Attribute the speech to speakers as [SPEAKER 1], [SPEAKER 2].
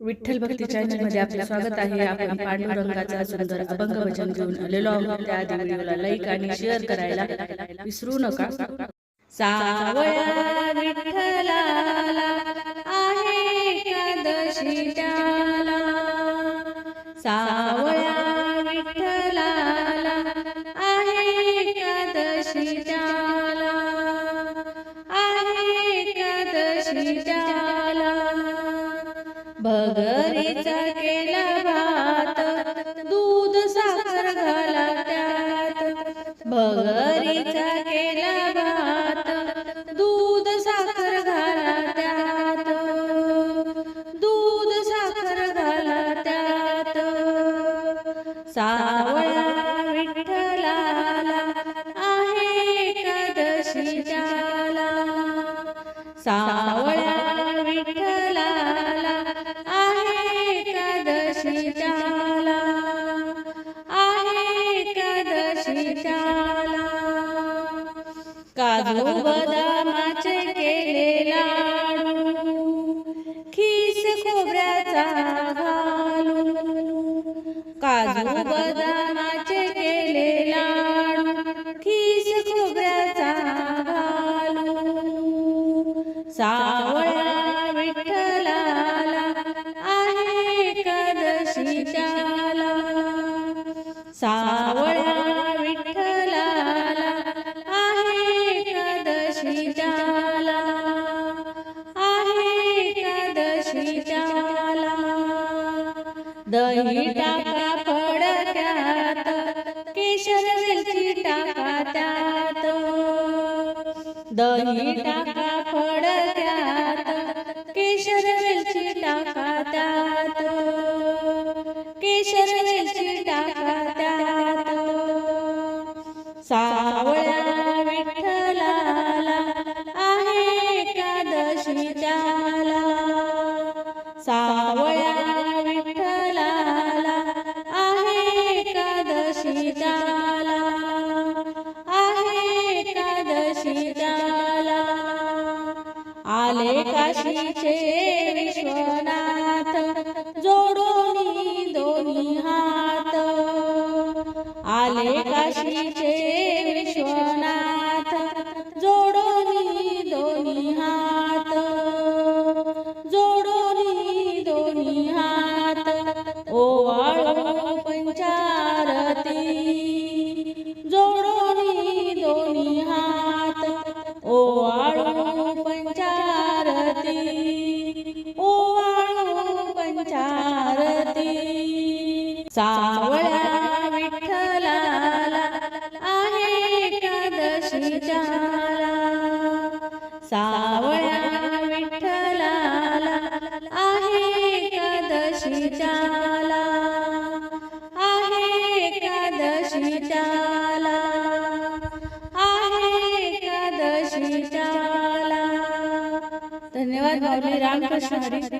[SPEAKER 1] विठ्ठल भक्ती चॅनलमध्ये आपले स्वागत आहे. आपण पांडुरंगाचा सुंदर अभंग भजन घेऊन आलेलो आहोत. त्याआधी व्हिडिओला लाईक आणि शेअर करायला विसरू नका. सावळ्या विठ्ठलाला आहे एकादशी त्याला सावळ्या सावळा विठ्ठलाला आहे एकादशी त्याला सावळा विठ्ठलाला आहे एकादशी त्याला आहे एकादशी त्याला काजू बदा बदामाचे केले लाडू खीस खोबऱ्याचा घालू. विठ्ठलाला आहे एकादशी त्याला सावळ्या विठ्ठलाला आहे एकादशी त्याला आहे एकादशी त्याला दही टाका वेलची टाका त्यात दही আসিছে। पंचारती ओवाळू पंचारती. सावळा विठ्ठलाला आहे एकादशी त्याला सावळ्या विठ्ठलाला आहे एकादशी त्याला आहे एकादशी धन्यवाद माऊली. रामकृष्ण हरी.